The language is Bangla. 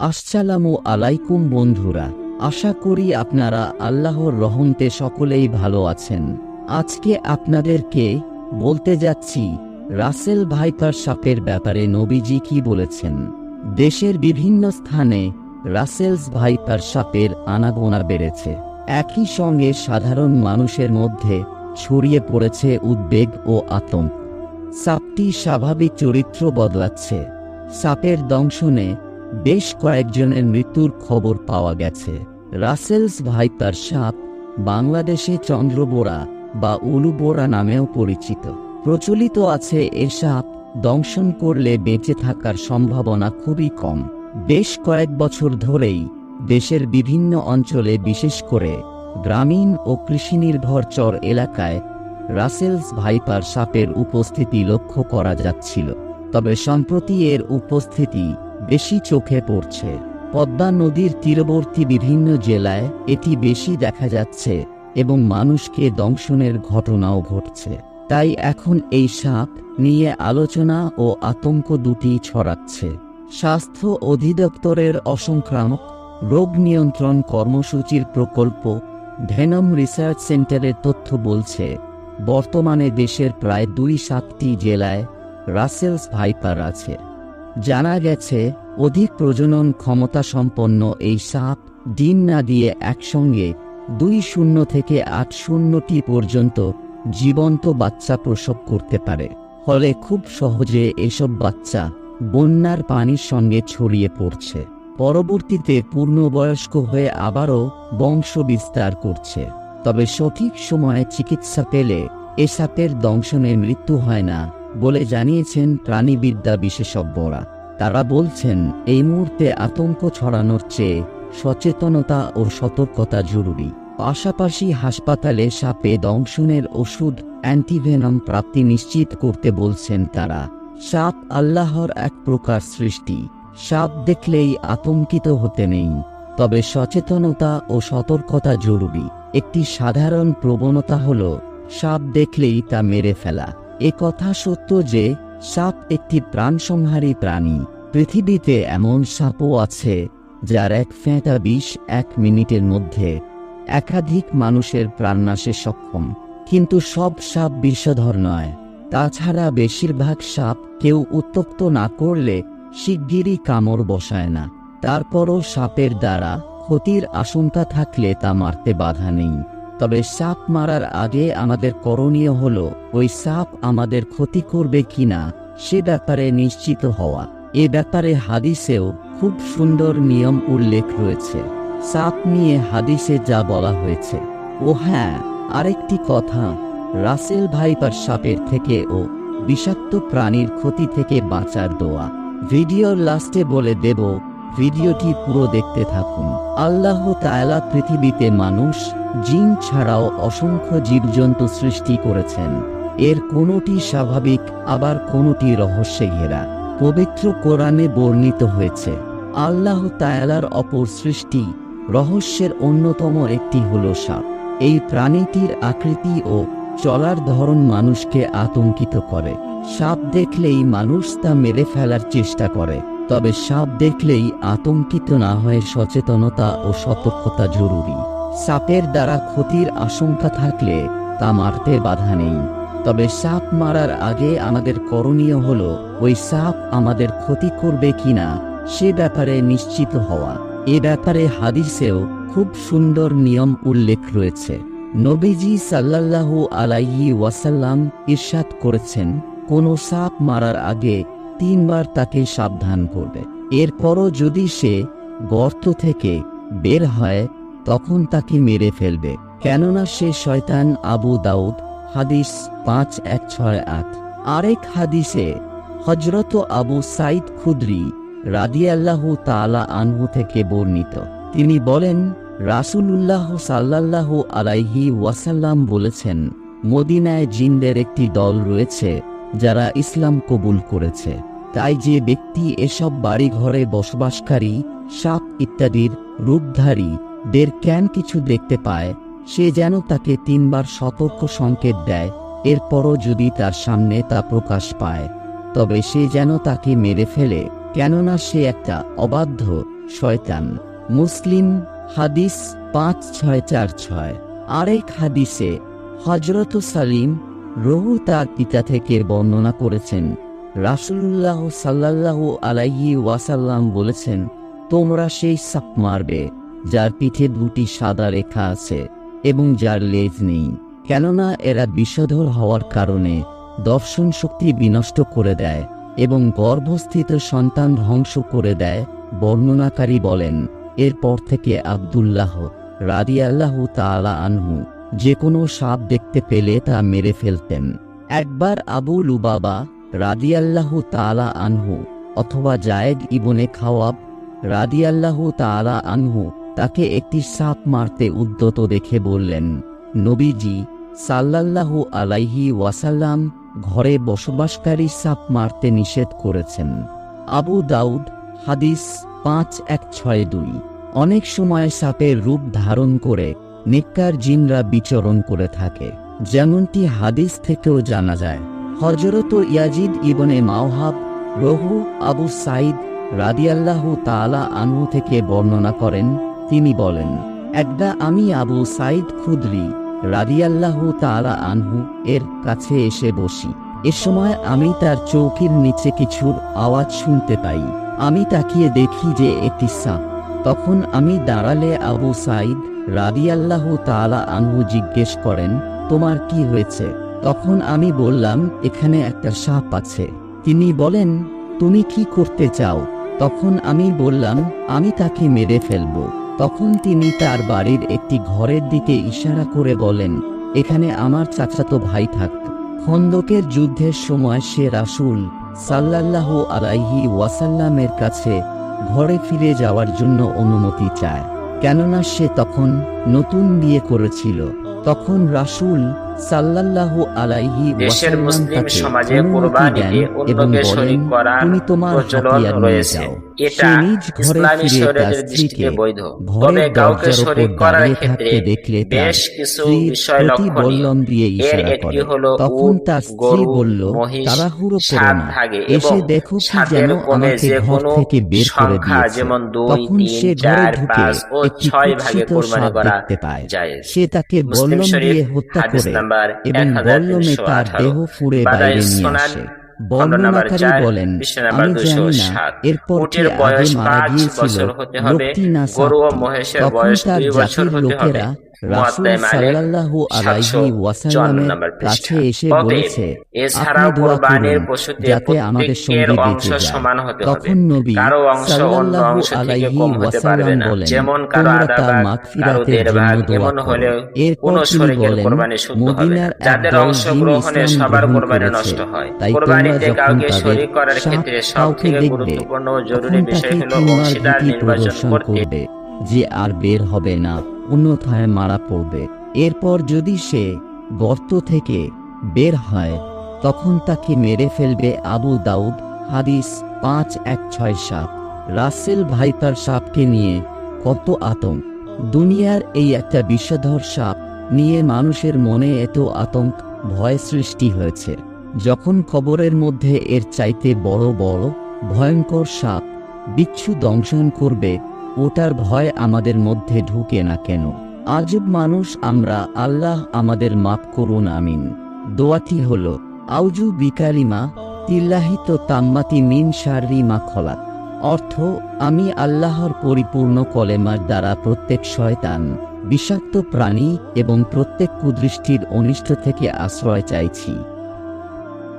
আসসালামু আলাইকুম বন্ধুরা, আশা করি আপনারা আল্লাহর রহমতে সকলেই ভালো আছেন। আজকে আপনাদেরকে বলতে যাচ্ছি, রাসেল ভাইপার সাপের ব্যাপারে নবীজি কি বলেছেন। দেশের বিভিন্ন স্থানে রাসেলস ভাইপার সাপের আনাগোনা বেড়েছে। একই সঙ্গে সাধারণ মানুষের মধ্যে ছড়িয়ে পড়েছে উদ্বেগ ও আতঙ্ক। সাপটি স্বাভাবিক চরিত্র বদলাচ্ছে। সাপের দংশনে বেশ কয়েকজনের মৃত্যুর খবর পাওয়া গেছে। রাসেলস ভাইপার সাপ, বাংলাদেশে চন্দ্রবোরা বা উলুবোরা নামেও পরিচিত। প্রচলিত আছে এ সাপ দংশন করলে বেঁচে থাকার সম্ভাবনা খুবই কম। বেশ কয়েক বছর ধরেই দেশের বিভিন্ন অঞ্চলে, বিশেষ করে গ্রামীণ ও কৃষিনির্ভর চর এলাকায় রাসেলস ভাইপার সাপের উপস্থিতি লক্ষ্য করা যাচ্ছিল। তবে সম্প্রতি এর উপস্থিতি বেশি চোখে পড়ছে। পদ্মা নদীর তীরবর্তী বিভিন্ন জেলায় এটি বেশি দেখা যাচ্ছে এবং মানুষকে দংশনের ঘটনাও ঘটছে। তাই এখন এই সাপ নিয়ে আলোচনা ও আতঙ্ক দুটি ছড়াচ্ছে। স্বাস্থ্য অধিদপ্তরের অসংক্রামক রোগ নিয়ন্ত্রণ কর্মসূচির প্রকল্প ভেনম রিসার্চ সেন্টারের তথ্য বলছে, বর্তমানে দেশের প্রায় দুই সাতটি জেলায় রাসেলস ভাইপার আছে। জানা গেছে, অধিক প্রজনন ক্ষমতা সম্পন্ন এই সাপ ডিম না দিয়ে একসঙ্গে দুই শূন্য থেকে আট শূন্যটি পর্যন্ত জীবন্ত বাচ্চা প্রসব করতে পারে। ফলে খুব সহজে এসব বাচ্চা বন্যার পানির সঙ্গে ছড়িয়ে পড়ছে। পরবর্তীতে পূর্ণবয়স্ক হয়ে আবারও বংশ বিস্তার করছে। তবে সঠিক সময়ে চিকিৎসা পেলে এ সাপের দংশনে মৃত্যু হয় না। বলে জানিয়েছেন প্রাণীবিদ্যা বিশেষজ্ঞরা। তারা বলছেন, এই মুহূর্তে আতঙ্ক ছড়ানোর চেয়ে সচেতনতা ও সতর্কতা জরুরি। পাশাপাশি হাসপাতালে সাপে দংশনের ওষুধ, অ্যান্টিভেনম প্রাপ্তি নিশ্চিত করতে বলছেন তারা। সাপ আল্লাহর এক প্রকার সৃষ্টি। সাপ দেখলেই আতঙ্কিত হতে নেই। তবে সচেতনতা ও সতর্কতা জরুরি। একটি সাধারণ প্রবণতা হল, সাপ দেখলেই তা মেরে ফেলা। এ কথা সত্য যে, সাপ একটি প্রাণসংহারী প্রাণী। পৃথিবীতে এমন সাপও আছে, যার এক ফেঁটা বিষ এক মিনিটের মধ্যে একাধিক মানুষের প্রাণনাশে সক্ষম। কিন্তু সব সাপ বিষধর নয়। তাছাড়া বেশিরভাগ সাপ কেউ উত্তপ্ত না করলে শিগগিরই কামড় বসায় না। তারপরও সাপের দ্বারা ক্ষতির আশঙ্কা থাকলে তা মারতে বাধা নেই। তবে সাপ মারার আগে আমাদের করণীয় হল, ওই সাপ আমাদের ক্ষতি করবে কিনা, সে ব্যাপারে নিশ্চিত হওয়া। এ ব্যাপারে হাদিসেও খুব সুন্দর নিয়ম উল্লেখ রয়েছে। সাপ নিয়ে হাদিসে যা বলা হয়েছে। ও হ্যাঁ আরেকটি কথা, রাসেল ভাইপার সাপের থেকে ও বিষাক্ত প্রাণীর ক্ষতি থেকে বাঁচার দোয়া। ভিডিওর লাস্টে বলে দেব ভিডিওটি পুরো দেখতে থাকুন। আল্লাহ তায়ালা পৃথিবীতে মানুষ, জিন ছাড়াও অসংখ্য জীবজন্তু সৃষ্টি করেছেন। এর কোনোটি স্বাভাবিক, আবার কোনোটি রহস্যে ঘেরা পবিত্র কোরআনে বর্ণিত হয়েছে, আল্লাহ তায়ালার অপর সৃষ্টি রহস্যের অন্যতম একটি হল সাপ। এই প্রাণীটির আকৃতি ও চলার ধরন মানুষকে আতঙ্কিত করে। সাপ দেখলেই মানুষ তা মেরে ফেলার চেষ্টা করে। তবে সাপ দেখলেই আতঙ্কিত না হয়ে সচেতনতা ও সতর্কতা জরুরি। সাপের দ্বারা ক্ষতির আশঙ্কা থাকলে তা মারতে বাধা নেই। তবে সাপ মারার আগে আমাদের করণীয় হল, ওই সাপ আমাদের ক্ষতি করবে কিনা সে ব্যাপারে নিশ্চিত হওয়া। এ ব্যাপারে হাদিসেও খুব সুন্দর নিয়ম উল্লেখ রয়েছে। নবীজি সাল্লাল্লাহু আলাইহি ওয়াসাল্লাম ইরশাদ করেছেন, কোনো সাপ মারার আগে তিনবার তাকে সাবধান করবে। এরপরও যদি সে গর্ত থেকে বের হয়, তখন তাকে মেরে ফেলবে। কেননা সে শয়তান আবু দাউদ, হাদিস পাঁচ, এক, ছয়, আট। আরেক হাদিসে হজরত আবু সাইদ খুদ্রি রাদিয়াল্লাহু তালা আনহু থেকে বর্ণিত। তিনি বলেন, রাসূলুল্লাহ সাল্লাল্লাহু আলাইহি ওয়াসাল্লাম বলেছেন, মদিনায় জিনদের একটি দল রয়েছে যারা ইসলাম কবুল করেছে। তাই যে ব্যক্তি এসব বাড়ি ঘরে বসবাসকারী, সাপ ইত্যাদির রূপধারী, দের ক্যান কিছু দেখতে পায়, সে যেন তাকে তিনবার সতর্ক সংকেত দেয়, এরপরও যদি তার সামনে তা প্রকাশ পায়, তবে সে যেন তাকে মেরে ফেলে, কেননা সে একটা অবাধ্য শয়তান। মুসলিম হাদিস পাঁচ ছয় চার ছয়। আরেক হাদিসে হজরত সালিম রহু তার পিতা থেকে বর্ণনা করেছেন রাসূলুল্লাহ সাল্লাল্লাহু আলাইহি ওয়াসাল্লাম বলেছেন, তোমরা সেই সাপ মারবে, যার পিঠে দুটি সাদা রেখা আছে এবং যার লেজ নেই। কেননা এরা বিষধর হওয়ার কারণে দর্শন শক্তি বিনষ্ট করে দেয় এবং গর্ভস্থিত সন্তান ধ্বংস করে দেয়, বর্ণনাকারী বলেন। এরপর থেকে আবদুল্লাহ রাদিয়াল্লাহু তাআলা আনহু যে কোনো সাপ দেখতে পেলে তা মেরে ফেলতেন। একবার আবু লুবাবা রাদিয়াল্লাহু তাআলা আনহু অথবা জায়েদ ইবনে খাওয়াব রাদিয়াল্লাহু তাআলা আনহু তাকে একটি সাপ মারতে উদ্যত দেখে বললেন, নবীজি, সাল্লাল্লাহু আলাইহি ওয়াসাল্লাম ঘরে বসবাসকারী সাপ মারতে নিষেধ করেছেন। আবু দাউদ, হাদিস পাঁচ এক ছয় দুই। অনেক সময় সাপের রূপ ধারণ করে নিকার জিনরা বিচরণ করে থাকে, যেমনটি হাদিস থেকেও জানা যায়। হজরত ইয়াজিদ ইবনে মাওহাব রহু আবু সাইদ রাদিয়াল্লাহু তাআলা আনহু থেকে বর্ণনা করেন, তিনি বলেন একদা আমি আবু সাইদ খুদরি রাদিয়াল্লাহু তাআলা আনহু এর কাছে এসে বসি। এ সময় আমি তার চৌকির নিচে কিছুর আওয়াজ শুনতে পাই। আমি তাকিয়ে দেখি যে একটি সাপ। তখন আমি দাঁড়ালে আবু সাইদ রাদিয়াল্লাহু তাআলা আনহু জিজ্ঞেস করেন, তোমার কি হয়েছে? তখন আমি বললাম, এখানে একটা সাপ আছে। তিনি বলেন, তুমি কি করতে চাও? তখন আমি বললাম, আমি তাকে মেরে ফেলব। তখন তিনি তার বাড়ির একটি ঘরের দিকে ইশারা করে বলেন, এখানে আমার চাচাতো ভাই থাকত খন্দকের যুদ্ধের সময় সে রাসূল সাল্লাল্লাহু আলাইহি ওয়াসাল্লামের কাছে ঘরে ফিরে যাওয়ার জন্য অনুমতি চায়। কেননা সে তখন নতুন বিয়ে করেছিল। তখন রাসূল সাল্লাল্লাহু আলাইহি দেশের মুসলিম সমাজে এবং অন্যকে বলেন শরীক করার তুমি তোমার প্রচলন রয়েছে। এটা সে ইসলামী দৃষ্টিতে বৈধ। তবে কাউকে শরীক করার ক্ষেত্রে বেশ কিছু বিষয় লক্ষণীয়। দিয়ে এর একটি হলো তখন তার স্ত্রী বলল তাড়াহুড়ো করো না। এসে দেখো কি যেন আমাকে ঘর থেকে বের করে দিয়েছে। যেমন দুই, তিন, চার, পাঁচ ও ছয় ভাগে কোরবানি করা পায়। সে তাকে বল্লম দিয়ে হত্যা করে এবং বল্লমে তার দেহ ফুড়ে বাইরে নিয়ে আসে। বর্ণনাকারী বলেন আমি জানি না। এরপর উটের বয়স পাঁচ বছর হতে হবে, গরু ও মহেশের বয়স দুই বছর হতে হবে। রাসূল সাল্লাল্লাহু আলাইহি ওয়াসাল্লামের কাছে এসে বলেছে দোয়া কোরবানির পশুতে যাতে আমাদের সঙ্গে অংশ সমান হতে হবে। তখন নবী কারও অংশ অন্য অংশ থেকে কম হতে পারবে না। যেমন কারও আধা ভাগ, কারও দেড় ভাগ, এমন এরপর তিনি বলেন কোরবানি শুদ্ধ হবে মদিনার যাদের সবার কোরবানি নষ্ট হয়। কোরবানিতে কাউকে শরীক করার ক্ষেত্রে সবথেকে গুরুত্বপূর্ণ ও জরুরি বিষয় হলো অংশীদার নির্বাচন করতে যে আর বের হবে না, অন্যথায় মারা পড়বে। এরপর যদি সে গর্ত থেকে বের হয়, তখন তাকে মেরে ফেলবে আবু দাউদ, হাদিস পাঁচ, এক, ছয়, সাত। রাসেল ভাইপার সাপকে নিয়ে কত আতঙ্ক। দুনিয়ার এই একটা বিষধর সাপ নিয়ে মানুষের মনে এত আতঙ্ক, ভয় সৃষ্টি হয়েছে। যখন খবরের মধ্যে এর চাইতে বড় বড়, ভয়ঙ্কর সাপ বিচ্ছু দংশন করবে ওটার ভয় আমাদের মধ্যে ঢুকে না কেন? আজব মানুষ আমরা, আল্লাহ আমাদের মাফ করুন, আমিন। দোয়াটি হল আউজু বিকারিমা তিল্লাহিত তাম্মাতি মিন শারি মা খলাক। অর্থ, আমি আল্লাহর পরিপূর্ণ কলেমার দ্বারা প্রত্যেক শয়তান, বিষাক্ত প্রাণী এবং প্রত্যেক কুদৃষ্টির অনিষ্ট থেকে আশ্রয় চাইছি।